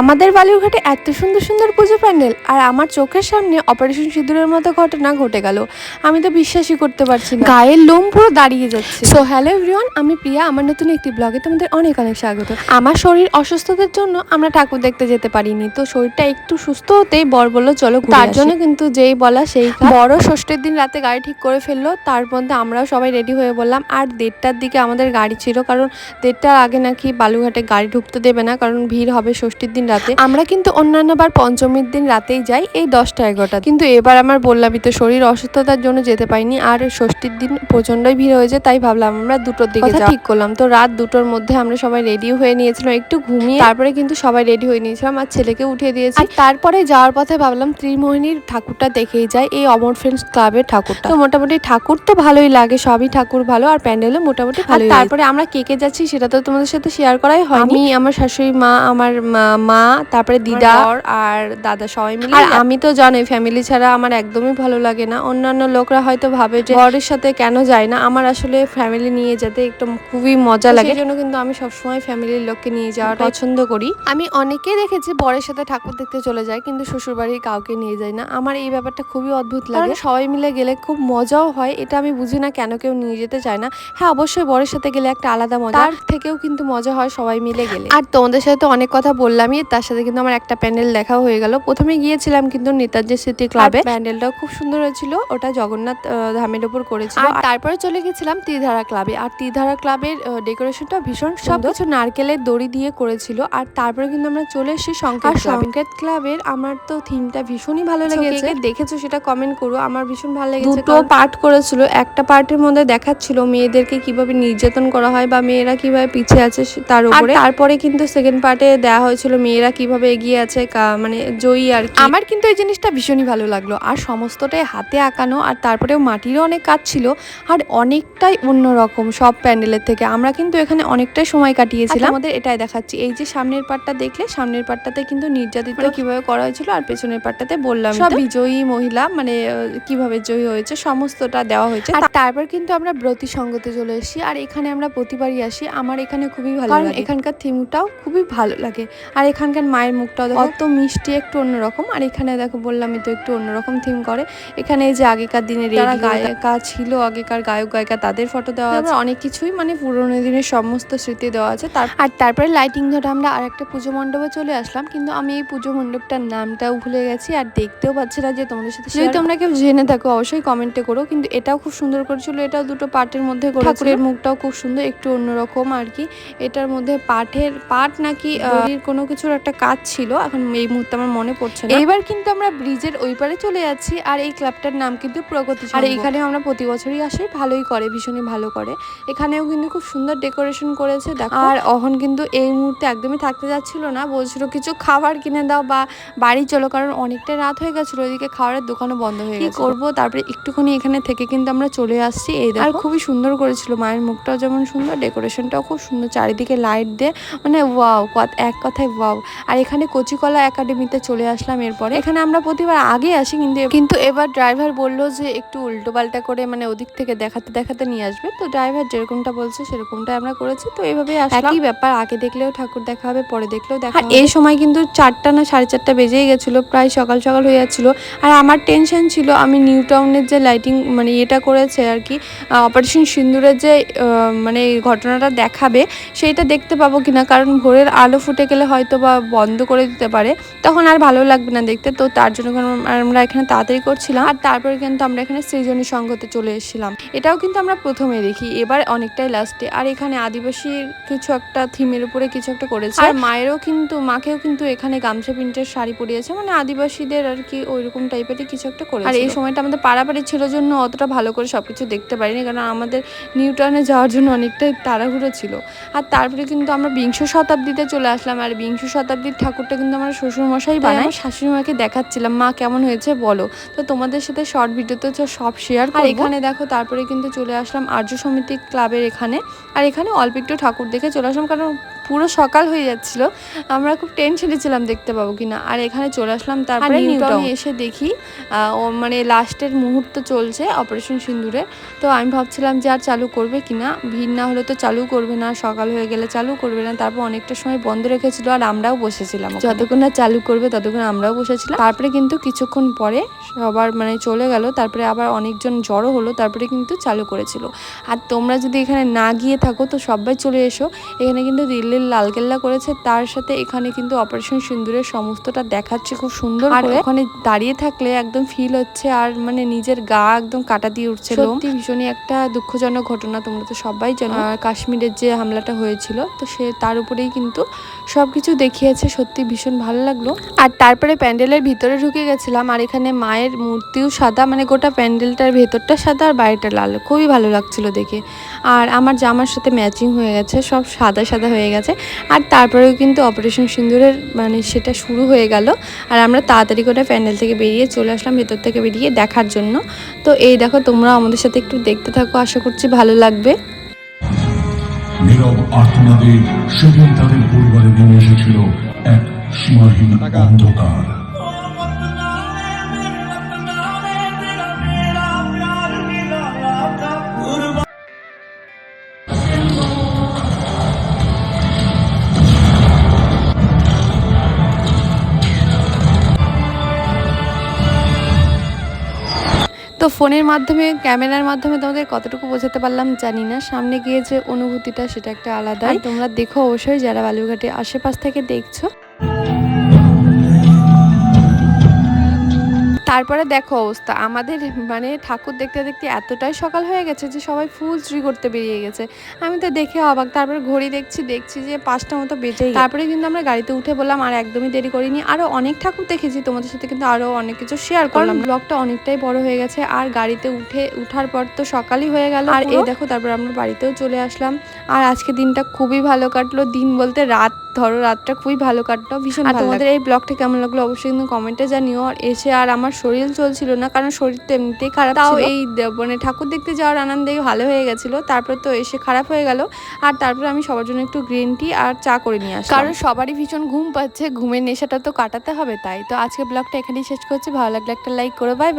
আমাদের বালুরঘাটে এত সুন্দর সুন্দর পুজো প্যান্ডেল আর আমার চোখের সামনে অপারেশন সিঁদুরের মতো ঘটনা ঘটে গেল। আমি তো বিশ্বাসই করতে পারছি না। গায়ের লোম পুরো দাঁড়িয়ে যাচ্ছে। সো হ্যালো এভরিওয়ান আমি প্রিয়া আমার নতুন একটি ব্লগে তোমাদের অনেক অনেক স্বাগত। আমার শরীর অসুস্থতার জন্য আমরা ঠাকুর দেখতে যেতে পারিনি তো শরীরটা একটু সুস্থ হতেই বর বলল চলো তার জন্য কিন্তু যেই বলা সেই বড় ষষ্ঠীর দিন রাতে গাড়ি ঠিক করে ফেলল তার মধ্যে আমরাও সবাই রেডি হয়ে বললাম আর দেড়টার দিকে আমাদের গাড়ি ছিল কারণ দেড়টার আগে নাকি বালুঘাটে গাড়ি ঢুকতে দেবে না কারণ ভিড় হবে ষষ্ঠীর দিন রাতে। আমরা কিন্তু অন্যান্য বার পঞ্চমীর দিন রাতেই যাই এই দশটা এগারোটা কিন্তু এবার আমার বললামই তো শরীর অসুস্থতার জন্য যেতে পাইনি আর ষষ্ঠীর দিন প্রচন্ডই ভিড় হয়েছে তাই ভাবলাম আমরা দুটোর দিকে ঠিক করলাম। তো রাত দুটোর মধ্যে আমরা সবাই রেডি হয়ে নিয়েছিলাম একটু ঘুমিয়ে তারপরে কিন্তু সবাই রেডি হয়ে নিয়েছিলাম আর ছেলেকে উঠিয়ে দিয়েছি। তারপরে যাওয়ার পথে ভাবলাম ত্রিমোহিনীর ঠাকুরটা দেখেই যাই এই অমর ফ্রেন্ডস ক্লাবের ঠাকুরটা। তো মোটামুটি ঠাকুর তো ভালোই লাগে সবই ঠাকুর ভালো আর প্যান্ডেলও মোটামুটি ভালো তারপরে আমরা কে কে যাচ্ছি সেটা তো তোমাদের সাথে শেয়ার করাই হয় আমি আমার শাশুড়ি মা আমার মা- তারপরে দিদা আর দাদা সবাই মিলে আর আমি তো জানোই ফ্যামিলি ছাড়া আমার একদমই ভালো লাগে না। অন্যান্য লোকরা হয়তো ভাবে যে বরের সাথে কেন যায় না। আমার আসলে ফ্যামিলি নিয়ে যেতে একটু খুবই মজা লাগে। জন্য কিন্তু আমি সবসময় ফ্যামিলির লোককে নিয়ে যাওয়াটা পছন্দ করি। আমি অনেকেই দেখেছি বরের সাথে ঠাকুর দেখতে চলে যায় কিন্তু শ্বশুর বাড়ির কাউকে নিয়ে যায় না। আমার এই ব্যাপারটা খুবই অদ্ভুত লাগে। সবাই মিলে গেলে খুব মজাও হয় এটা আমি বুঝি না কেন কেউ নিয়ে যেতে চায় না। হ্যাঁ অবশ্যই বরের সাথে গেলে একটা আলাদা মজা। তার থেকেও কিন্তু মজা হয় সবাই মিলে গেলে। আর তোমাদের সাথে তো অনেক কথা বললামই তার সাথে কিন্তু আমার একটা প্যান্ডেল দেখাও হয়ে গেল। প্রথমে গিয়েছিলাম কিন্তু নেতাজি স্মৃতি ক্লাবে। প্যান্ডেলটাও খুব সুন্দর হয়েছিল ওটা জগন্নাথ ধামের উপর করেছিল। আর তারপরে চলে গেছিলাম তীরধারা ক্লাবে। আর তীরধারা ক্লাবের ডেকোরেশনটা ভীষণ সব কিছু নারকেলের দড়ি দিয়ে করেছিল। আর তারপরে কিন্তু আমরা চলে এসেছি সংকেত সংকেত ক্লাবের আমার তো থিমটা ভীষণই ভালো লেগেছে। দেখেছ সেটা কমেন্ট করো। আমার ভীষণ ভালো লেগেছে দুটো পার্ট করেছিল। একটা পার্টের মধ্যে দেখাচ্ছিল মেয়েদেরকে কীভাবে নির্যাতন করা হয় বা মেয়েরা কীভাবে পিছিয়ে আছে তার উপরে। তারপরে কিন্তু সেকেন্ড পার্টে দেওয়া হয়েছিল মেয়েরা কীভাবে এগিয়ে আছে মানে জয়ী আর কি। আমার কিন্তু এই জিনিসটা ভীষণই ভালো লাগল। আর সমস্তটাই হাতে আঁকানো আর তারপরেও মাটিরও অনেক কাজ ছিল আর অনেকটাই অন্যরকম সব প্যান্ডেলের থেকে। আমরা কিন্তু এখানে অনেকটাই সময় কাটিয়েছিলাম। আমাদের এটাই দেখাচ্ছি। এই যে সামনের পার্টটা দেখলে সামনের পার্টটাতে কিন্তু নির্যাতিত কীভাবে করা হয়েছিল আর পেছনের পার্টটাতে বললাম সব বিজয়ী মহিলা মানে কীভাবে জয়ী হয়েছে সমস্তটা দেওয়া হয়েছে। আর তারপর কিন্তু আমরা ব্রতী সঙ্গতে চলে এসেছি আর এখানে আমরা প্রতিবারই আসি। আমার এখানে খুবই ভালো লাগে। এখানকার থিমটাও খুবই ভালো লাগে। আর এখানকার মায়ের মুখটাও দেখো অত মিষ্টি একটু অন্যরকম। আর এখানে দেখো বললামই তো একটু অন্যরকম থিম করে। এখানে এই যে আগেকার দিনে যারা গায়িকা ছিল আগেকার গায়ক গায়িকা তাদের ফটো দেওয়া আছে। অনেক কিছুই মানে পুরোনো দিনের সমস্ত স্মৃতি দেওয়া আছে। আর তারপরে লাইটিং ধরে আমরা আর একটা পুজো মণ্ডপে চলে আসলাম। কিন্তু আমি এই পুজো মণ্ডপটার নামটাও ভুলে গেছি আর দেখতেও পাচ্ছি না যে তোমাদের সাথে যদি তোমরা কেউ জেনে থাকো অবশ্যই কমেন্টে করো। কিন্তু এটাও খুব সুন্দর করেছিল। এটাও দুটো পার্টের মধ্যে করে ঠাকুরের মুখটাও খুব সুন্দর একটু অন্যরকম আর কি। এটার মধ্যে পাঠের পাট নাকি কোনো দড়ির কিছুর একটা কাজ ছিল এখন এই মুহূর্তে আমার মনে পড়ছে না। এইবার কিন্তু আমরা ব্রিজের ওই পারে চলে যাচ্ছি আর এই ক্লাবটার নাম কিন্তু প্রগতি আর এখানে আমরা প্রতি বছরই আসি ভালোই করে ভীষণই ভালো করে। এখানেও কিন্তু খুব সুন্দর ডেকোরেশন করেছে দেখো। আর অহন কিন্তু এই মুহূর্তে একদমই থাকতে যাচ্ছিল না বলছিল কিছু খাবার কিনে দাও বা বাড়ি চলো কারণ অনেকটা রাত হয়ে গেছিল ওইদিকে খাবারের দোকানও বন্ধ হয়ে গেছে করব? তারপরে একটুখানি এখানে থেকে কিন্তু আমরা চলে আসছি। এই আর খুবই সুন্দর করেছিল মায়ের মুখটাও যেমন সুন্দর ডেকোরেশনটাও খুব সুন্দর চারিদিকে লাইট দিয়ে মানে ওয়াও এক কথায় ওয়াও। আর এখানে কচিকলা একাডেমিতে চলে আসলাম এরপরে। এখানে আমরা প্রতিবার আগে আসি কিন্তু কিন্তু এবার ড্রাইভার বলল যে একটু উল্টো পাল্টা করে মানে ওদিক থেকে দেখাতে দেখাতে নিয়ে আসবে। তো ড্রাইভার যেরকমটা বলছে সেরকমটাই আমরা করেছি। তো এইভাবে একই ব্যাপার আগে দেখলেও ঠাকুর দেখা হবে পরে দেখলেও দেখা এই সময় কিন্তু চারটা না সাড়ে চারটা বেজেই গেছিল প্রায় সকাল সকাল হয়ে যাচ্ছিল। আর আমার টেনশন ছিল আমি নিউ টাউনের যে লাইটিং মানে এটা করেছে আর কি অপারেশন সিন্দুরের যে মানে ঘটনাটা দেখাবে সেইটা দেখতে পাবো কিনা। কারণ ভোরের আলো ফুটে গেলে হয়তো বা বন্ধ করে দিতে পারে, তখন আর ভালো লাগবে না দেখতে। তো তার জন্য আমরা এখানে তাড়াতাড়ি করছিলাম। আর তারপরে কিন্তু আমরা এখানে সৃজনী সংঘতে চলে এসেছিলাম। এটাও কিন্তু আমরা প্রথমে দেখি, এবার অনেকটাই লাস্টে আর এখানে আদিবাসী কিছু একটা থিমের উপরে কিছু একটা করেছে। আর মায়েরও কিন্তু, মাকেও কিন্তু এখানে গামছা প্রিন্টের শাড়ি পরিয়েছে। মানে আদিবাসীদের আর কি ওইরকম টাইপেরই কিছু একটা করে আর এই সময়টা আমাদের পাড়াপাড়ি ছিল জন্য অতটা ভালো করে সবকিছু দেখতে পারিনি। কারণ আমাদের নিউ টাউনে যাওয়ার জন্য অনেকটাই তাড়াহুড়ো ছিল। আর তারপরে কিন্তু আমরা বিংশ শতাব্দীতে চলে আসলাম। আর বিংশ শতাব্দীর ঠাকুরটা কিন্তু আমার শ্বশুরমশাই বানায়। আমার শাশুড়িমাকে দেখাচ্ছিলাম মা কেমন হয়েছে বলো? তো তোমাদের সাথে শর্ট ভিডিওতে তো সব শেয়ার আর এখানে দেখো তারপরে কিন্তু চলে আসলাম আর্য সমিতি ক্লাবের এখানে। আর এখানে অল্প একটু ঠাকুর দেখে চলে আসলাম কারণ পুরো সকাল হয়ে যাচ্ছিল। আমরা খুব টেনশনে ছিলাম দেখতে পাবো কিনা। আর এখানে চলে আসলাম তারপরে নিউটাউনে এসে দেখি ও মানে লাস্টের মুহূর্ত চলছে অপারেশন সিন্দুরে তো আমি ভাবছিলাম যে আর চালু করবে কিনা। ভিড় না হলে তো চালু করবে না সকাল হয়ে গেলে চালু করবে না। তারপর অনেকটা সময় বন্ধ রেখেছিল আর আমরাও বসেছিলাম যতক্ষণ না চালু করবে ততক্ষণ আমরাও বসেছিলাম। তারপরে কিন্তু কিছুক্ষণ পরে সবার মানে চলে গেল। তারপরে আবার অনেকজন জড়ো হলো তারপরে কিন্তু চালু করেছিল। আর তোমরা যদি এখানে না গিয়ে থাকো তো সবাই চলে এসো। এখানে কিন্তু দিল্লির লালকেল্লা করেছে তার সাথে এখানে কিন্তু অপারেশন সিন্দুরের সমস্তটা দেখাচ্ছে খুব সুন্দর আর ওখানে দাঁড়িয়ে থাকলে একদম ফিল হচ্ছে আর মানে নিজের গা একদম কাটা দিয়ে উঠছে সত্যি ভীষণই একটা দুঃখজনক ঘটনা তোমরা তো সবাই জানো। কাশ্মীরের যে হামলাটা হয়েছিল তো সে তার উপরেই কিন্তু সবকিছু দেখিয়েছে। সত্যি ভীষণ ভালো লাগল। আর তারপরে প্যান্ডেলের ভিতরে ঢুকে গেছিলাম আর এখানে মায়ের মূর্তিও সাদা মানে গোটা প্যান্ডেলটার ভেতরটা সাদা আর বাইরেটা লাল। খুবই ভালো লাগছিল দেখে। আর আমার জামার সাথে ম্যাচিং হয়ে গেছে, সব সাদা সাদা হয়ে গেছে। আর তারপরেও কিন্তু অপারেশন সিন্দুরের মানে সেটা শুরু হয়ে গেল। আর আমরা তাড়াতাড়ি করে প্যান্ডেল থেকে বেরিয়ে চলে আসলাম, ভেতর থেকে বেরিয়ে দেখার জন্য। তো এই দেখো, তোমরা আমাদের সাথে একটু দেখতে থাকো, আশা করছি ভালো লাগবে। সেদিন তাদের পরিবারে নেমে এসেছিল এক সীমাহীন অন্ধকার। ফোনের মাধ্যমে ক্যামেরার মাধ্যমে তোমাদের কতটুকু বোঝাতে পারলাম জানি না। সামনে গিয়ে যে অনুভূতিটা সেটা একটা আলাদা। তোমরা দেখো অবশ্যই যারা বালুরঘাটে আশেপাশ থেকে দেখছ। তারপরে দেখো অবস্থা। আমাদের মানে ঠাকুর দেখতে দেখতে এতটাই সকাল হয়ে গেছে যে সবাই ফুল চুরি করতে বেরিয়ে গেছে। আমি তো দেখে অবাক। তারপরে ঘড়ি দেখছি দেখছি যে পাঁচটা মতো গেছে। তারপরে কিন্তু আমরা গাড়িতে উঠে বললাম আর একদমই দেরি করিনি। আরও অনেক ঠাকুর দেখেছি। তোমাদের সাথে কিন্তু আরও অনেক কিছু শেয়ার করলাম। ব্লগটা অনেকটাই বড় হয়ে গেছে। আর গাড়িতে উঠে উঠার পর তো সকালই হয়ে গেল। আর এই দেখো তারপর আমরা বাড়িতেও চলে আসলাম। আর আজকে দিনটা খুবই ভালো কাটলো। দিন বলতে রাত ধরো রাতটা খুবই ভালো কাটলো ভীষণ আর তোমাদের এই ব্লগটা কেমন লাগল অবশ্যই কিন্তু কমেন্টে জানিও। আর এসে আর আমার শরীর চলছিল না কারণ শরীর তো এমনিতেই খারাপ তাও এই মানে ঠাকুর দেখতে যাওয়ার আনন্দে ভালো হয়ে গেছিল তারপর তো এসে খারাপ হয়ে গেল। আর তারপর আমি সবার জন্য একটু গ্রিন টি আর চা করে নিয়ে আসি কারণ সবারই ভীষণ ঘুম পাচ্ছে ঘুমের নেশাটা তো কাটাতে হবে তাই। তো আজকে ব্লগটা এখানেই শেষ করছি ভালো লাগলে একটা লাইক করো বাই বাই